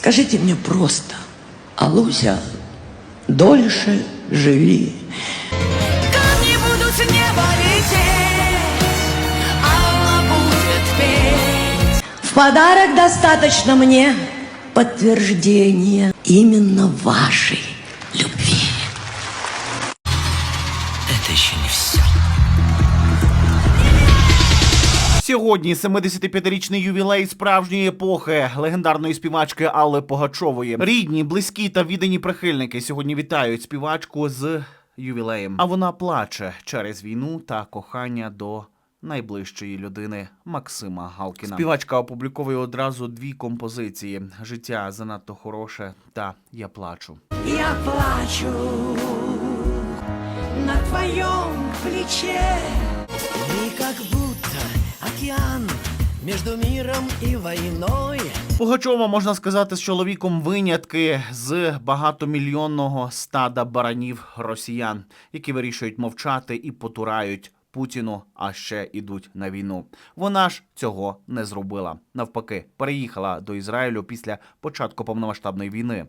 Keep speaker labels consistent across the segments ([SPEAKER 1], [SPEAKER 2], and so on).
[SPEAKER 1] Скажите мне просто, Алуся, дольше живи.
[SPEAKER 2] Камни будут с неба лететь, Алла будет петь.
[SPEAKER 1] В подарок достаточно мне подтверждения именно вашей любви.
[SPEAKER 3] Это еще не все.
[SPEAKER 4] Сьогодні 75-річний ювілей справжньої епохи легендарної співачки Алли Погачової. Рідні, близькі та віддані прихильники сьогодні вітають співачку з ювілеєм. А вона плаче через війну та кохання до найближчої людини Максима Галкіна. Співачка опубліковує одразу дві композиції: Життя занадто хороше та Я плачу.
[SPEAKER 2] Я плачу на твоем плече.
[SPEAKER 3] Как будто океан между миром и войной.
[SPEAKER 4] Пугачова, можна сказати, з чоловіком винятки з багатомільйонного стада баранів росіян, які вирішують мовчати і потурають Путіну, а ще ідуть на війну. Вона ж цього не зробила. Навпаки, переїхала до Ізраїлю після початку повномасштабної війни.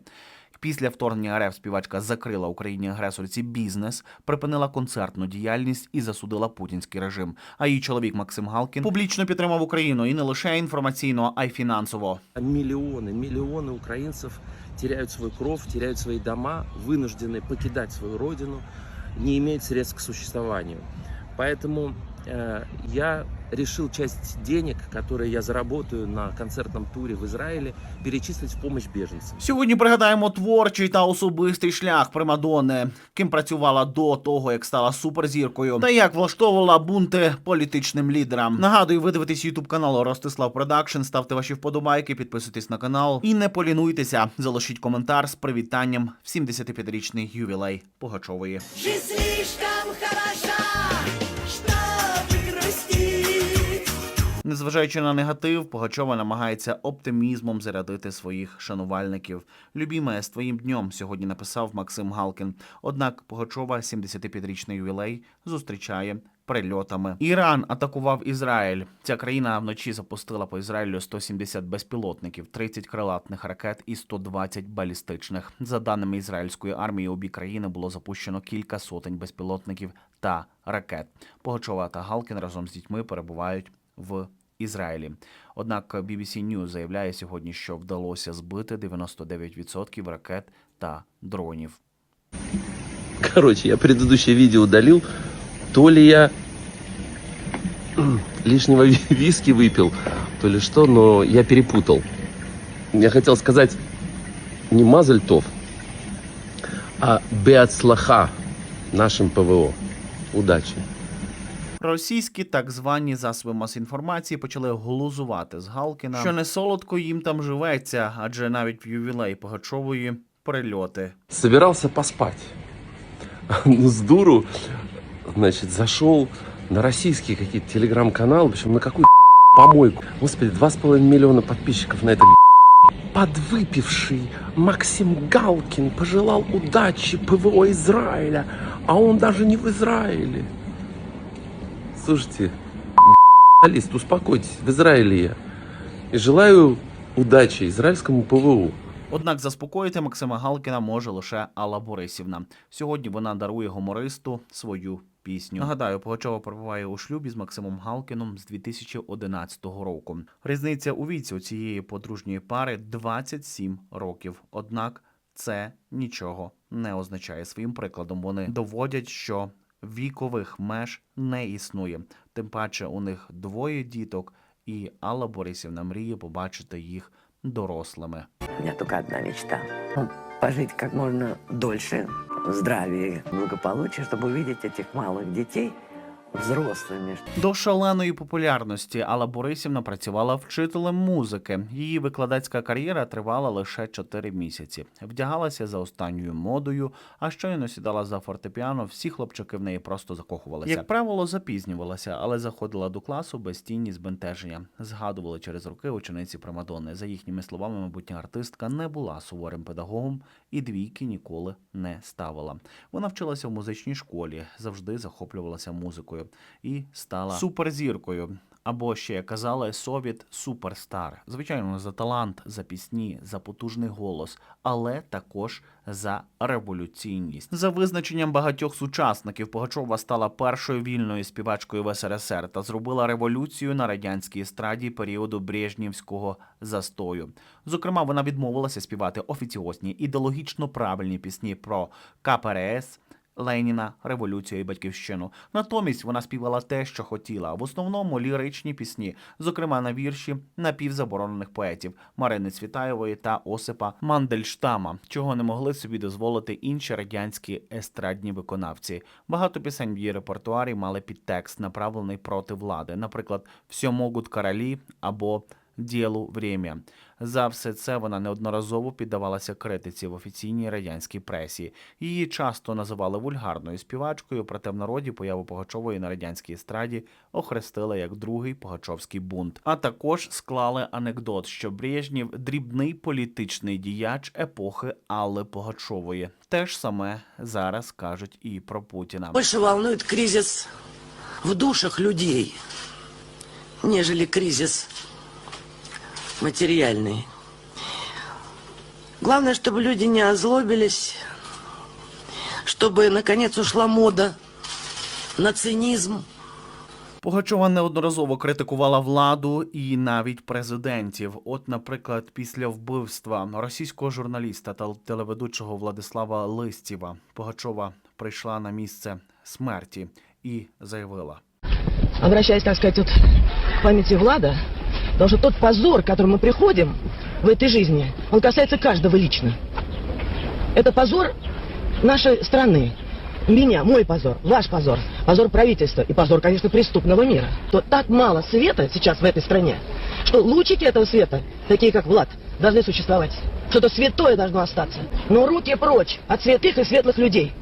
[SPEAKER 4] Після вторгнення РФ співачка закрила Україні агресорці бізнес, припинила концертну діяльність і засудила путінський режим. А її чоловік Максим Галкін публічно підтримав Україну і не лише інформаційно, а й фінансово.
[SPEAKER 5] Миллионы, миллионы украинцев теряют свой кров, теряют свои дома, вынуждены покидать свою родину, не имеют средств к существованию. Поэтому э, я решил часть денег, которые я заработаю на концертном туре в Израиле, перечислить в помощь беженцам.
[SPEAKER 4] Сьогодні пригадаємо творчий та особистий шлях Примадонни, ким працювала до того, як стала суперзіркою, та як влаштовувала бунти політичним лідерам. Нагадую, ви дивитесь ютуб каналу Ростислав Продакшн. Ставте ваші вподобайки, підписуйтесь на канал і не полінуйтеся. Залишіть коментар з привітанням в 75-річний ювілей Пугачової.
[SPEAKER 2] Жизнь слишком хороша,
[SPEAKER 4] Незважаючи на негатив, Пугачова намагається оптимізмом зарядити своїх шанувальників. Любіме, з твоїм днем сьогодні написав Максим Галкін. Однак Пугачова 75-річний ювілей зустрічає прильотами. Іран атакував Ізраїль. Ця країна вночі запустила по Ізраїлю 170 безпілотників, 30 крилатних ракет і 120 балістичних. За даними ізраїльської армії, обі країни було запущено кілька сотень безпілотників та ракет. Пугачова та Галкін разом з дітьми перебувають в Ізраїлі. Однак BBC News заявляє сьогодні, що вдалося збити 99% ракет та дронів.
[SPEAKER 5] Короче, я предыдущее видео удалил. То ли я лишнего ви- виски выпил, то ли что, но я перепутал. Я хотел сказать не Мазальтов, а Беацлаха нашим ПВО. Удачи.
[SPEAKER 4] Російські так звані засоби масової інформації почали глузувати з Галкіна, що не солодко їм там живеться, адже навіть в ювілей Пугачової прильоти.
[SPEAKER 5] Собирался поспать. Ну, с дуру, значит, зашел на российский какие-то телеграм-канал, причем на какую помойку. Господи, два с половиной миллиона подписчиков на это Подвыпивший Максим Галкин пожелал удачи ПВО Израиля, а он даже не в Израиле. Слушайте, лист, успокойтесь, в Израиле я. И желаю удачи израильскому ПВО.
[SPEAKER 4] Однак заспокоїти Максима Галкіна може лише Алла Борисівна. Сьогодні вона дарує гумористу свою пісню. Нагадаю, Пугачова перебуває у шлюбі з Максимом Галкіном з 2011 року. Різниця у віці у цієї подружньої пари 27 років. Однак це нічого не означає. Своїм прикладом вони доводять, що вікових меж не існує. Тим паче у них двоє діток, і Алла Борисівна мріє побачити їх дорослими.
[SPEAKER 1] У меня только одна мечта. Ну, Пожить как можно дольше, в здравии, благополучии, чтобы увидеть этих малых детей взрослыми.
[SPEAKER 4] До шаленої популярності Алла Борисівна працювала вчителем музики. Її викладацька кар'єра тривала лише 4 місяці. Вдягалася за останньою модою, а щойно сідала за фортепіано. Всі хлопчики в неї просто закохувалися. Як правило, запізнювалася, але заходила до класу без тіні збентеження. Згадували через роки учениці Примадонни. За їхніми словами, майбутня артистка не була суворим педагогом і двійки ніколи не ставила. Вона вчилася в музичній школі, завжди захоплювалася музикою і стала суперзіркою. або ще казали Совіт Суперстар. Звичайно, за талант, за пісні, за потужний голос, але також за революційність. За визначенням багатьох сучасників Пугачова стала першою вільною співачкою в СРСР та зробила революцію на радянській естраді періоду Брежнівського застою. Зокрема, вона відмовилася співати офіціозні ідеологічно правильні пісні про КПРС. Леніна, революцію і батьківщину. Натомість вона співала те, що хотіла, в основному ліричні пісні, зокрема на вірші напівзаборонених поетів Марини Цвітаєвої та Осипа Мандельштама, чого не могли собі дозволити інші радянські естрадні виконавці. Багато пісень в її репертуарі мали підтекст, направлений проти влади, наприклад, «Все могут королі або Ділу время. За все це вона неодноразово піддавалася критиці в офіційній радянській пресі. Її часто називали вульгарною співачкою, проте в народі появу Погачової на радянській естраді охрестили як другий Погачовський бунт. А також склали анекдот, що Брежнєв – дрібний політичний діяч епохи Алли Погачової. Те ж саме зараз кажуть і про Путіна.
[SPEAKER 3] Больше волнует кризис в душах людей, нежели кризис материальный. Главное, чтобы люди не озлобились, чтобы, наконец, ушла мода на цинизм,
[SPEAKER 4] Пугачова неодноразово критикувала владу і навіть президентів. От, наприклад, після вбивства російського журналіста та телеведучого Владислава Листєва Пугачова прийшла на місце смерті і заявила.
[SPEAKER 6] обращаясь, так сказать, вот к памяти Влада, Потому что тот позор, к которому мы приходим в этой жизни, он касается каждого лично. Это позор нашей страны. Меня, мой позор, ваш позор, позор правительства и позор, конечно, преступного мира. То так мало света сейчас в этой стране, что лучики этого света, такие как Влад, должны существовать. Что-то святое должно остаться. Но руки прочь от святых и светлых людей.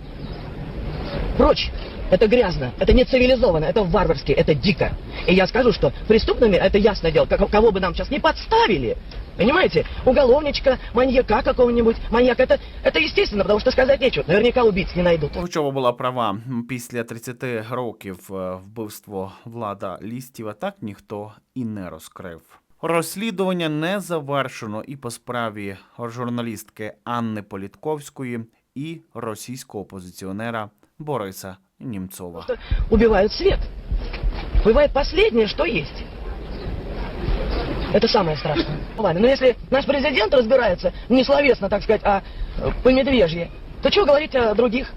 [SPEAKER 6] Прочь. Это грязно, это не цивилизованно, это варварски, это дико. И я скажу, что в преступном мире, это ясное дело, как- кого бы нам сейчас не подставили, понимаете, уголовничка, маньяка какого-нибудь, маньяка, это, это естественно, потому что сказать нечего, наверняка убийц не найдут.
[SPEAKER 4] Пугачова була права. Після 30 років е, вбивство влада Лістєва так ніхто і не розкрив. Розслідування не завершено і по справі журналістки Анни Політковської і російського опозиціонера Бориса Німцова.
[SPEAKER 6] Что убивают свет. Бывает последнее, что есть. Это самое страшное. Ладно, но если наш президент разбирается не словесно, так сказать, а э, по медвежье, то что говорить о других?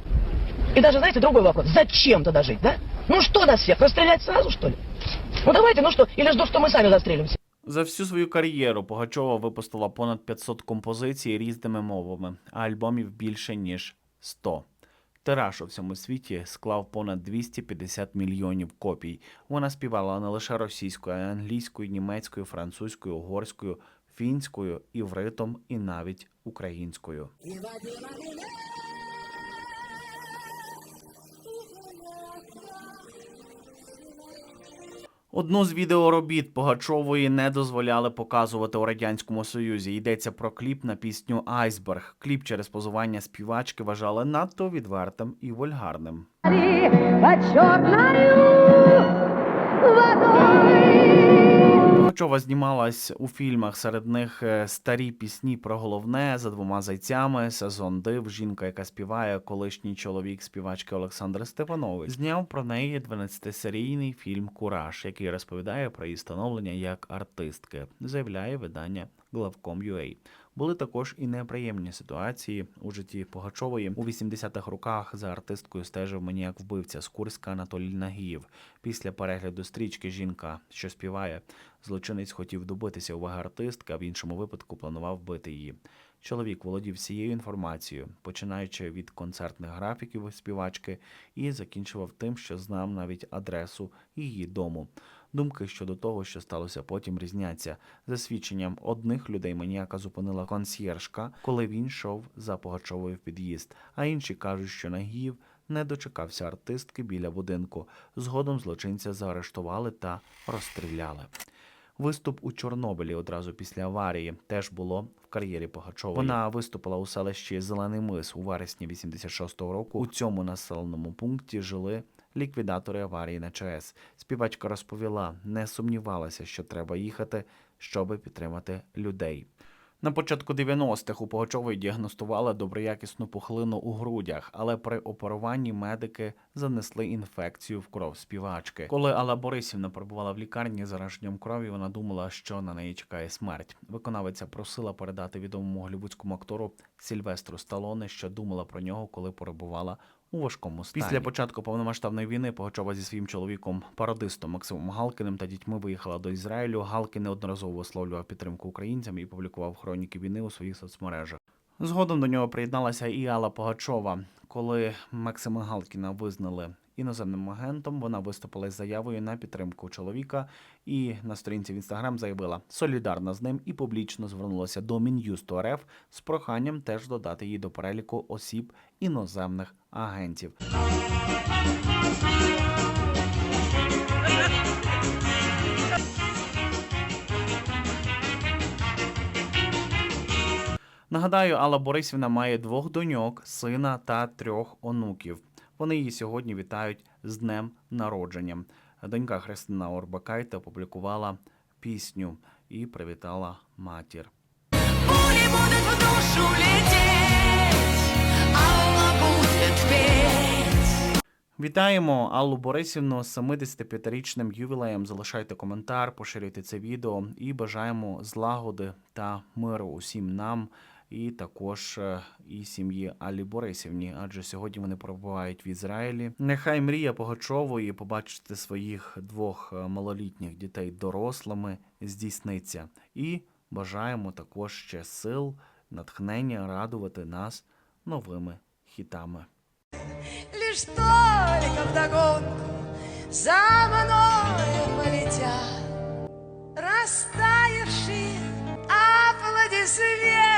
[SPEAKER 6] И даже, знаете, другой вопрос. Зачем тогда жить, да? Ну что нас всех, расстрелять сразу, что ли? Ну давайте, ну что, или жду, что мы сами застрелимся.
[SPEAKER 4] За всю свою кар'єру Пугачова випустила понад 500 композицій різними мовами, а альбомів більше ніж 100. Тираж у всьому світі склав понад 250 мільйонів копій. Вона співала не лише російською, а й англійською, німецькою, французькою, угорською, фінською, івритом і навіть українською. Одну з відеоробіт Погачової не дозволяли показувати у радянському союзі. Йдеться про кліп на пісню Айсберг. Кліп через позування співачки вважали надто відвертим і вульгарним. Пугачова знімалась у фільмах. Серед них е, старі пісні про головне за двома зайцями, сезон див, жінка, яка співає, колишній чоловік співачки Олександр Степанович. Зняв про неї 12-серійний фільм Кураж, який розповідає про її становлення як артистки, заявляє видання Главком.ua. Були також і неприємні ситуації у житті Пугачової. У 80-х роках за артисткою стежив маніяк вбивця з Курська Анатолій Нагіїв. Після перегляду стрічки жінка, що співає, злочинець хотів добитися уваги артистки, а в іншому випадку планував вбити її. Чоловік володів всією інформацією, починаючи від концертних графіків співачки, і закінчував тим, що знав навіть адресу її дому. Думки щодо того, що сталося потім, різняться. За свідченням одних людей маніяка зупинила консьєржка, коли він йшов за Пугачовою в під'їзд, а інші кажуть, що Нагіїв не дочекався артистки біля будинку. Згодом злочинця заарештували та розстріляли. Виступ у Чорнобилі одразу після аварії теж було в кар'єрі Пугачової. Вона виступила у селищі Зелений Мис у вересні 86-го року. У цьому населеному пункті жили ліквідатори аварії на ЧАЕС. Співачка розповіла, не сумнівалася, що треба їхати, щоби підтримати людей. На початку 90-х у Погачової діагностували доброякісну пухлину у грудях, але при оперуванні медики занесли інфекцію в кров співачки. Коли Алла Борисівна перебувала в лікарні зараженням крові, вона думала, що на неї чекає смерть. Виконавиця просила передати відомому голівудському актору Сільвестру Сталоне, що думала про нього, коли перебувала у важкому стані. Після початку повномасштабної війни Погачова зі своїм чоловіком, пародистом Максимом Галкіним та дітьми виїхала до Ізраїлю. Галки неодноразово висловлював підтримку українцям і публікував хроніки війни у своїх соцмережах. Згодом до нього приєдналася і Алла Погачова. Коли Максима Галкіна визнали іноземним агентом, вона виступила із заявою на підтримку чоловіка і на сторінці в інстаграм заявила солідарна з ним і публічно звернулася до Мін'юсту РФ з проханням теж додати її до переліку осіб іноземних агентів. Нагадаю, Алла Борисівна має двох доньок, сина та трьох онуків. Вони її сьогодні вітають з днем народження. Донька Христина Орбакайте опублікувала пісню і привітала матір.
[SPEAKER 2] Пули будут в душу лететь, Алла петь.
[SPEAKER 4] Вітаємо Аллу Борисівну з 75-річним ювілеєм. Залишайте коментар, поширюйте це відео і бажаємо злагоди та миру усім нам. І також е, і сім'ї Алі Борисівні, адже сьогодні вони перебувають в Ізраїлі. Нехай мрія Погачової побачити своїх двох е, малолітніх дітей дорослими здійсниться. І бажаємо також ще сил, натхнення радувати нас новими хітами.
[SPEAKER 2] Лишь только вдогонку за мною полетят Растаявшие аплодисменты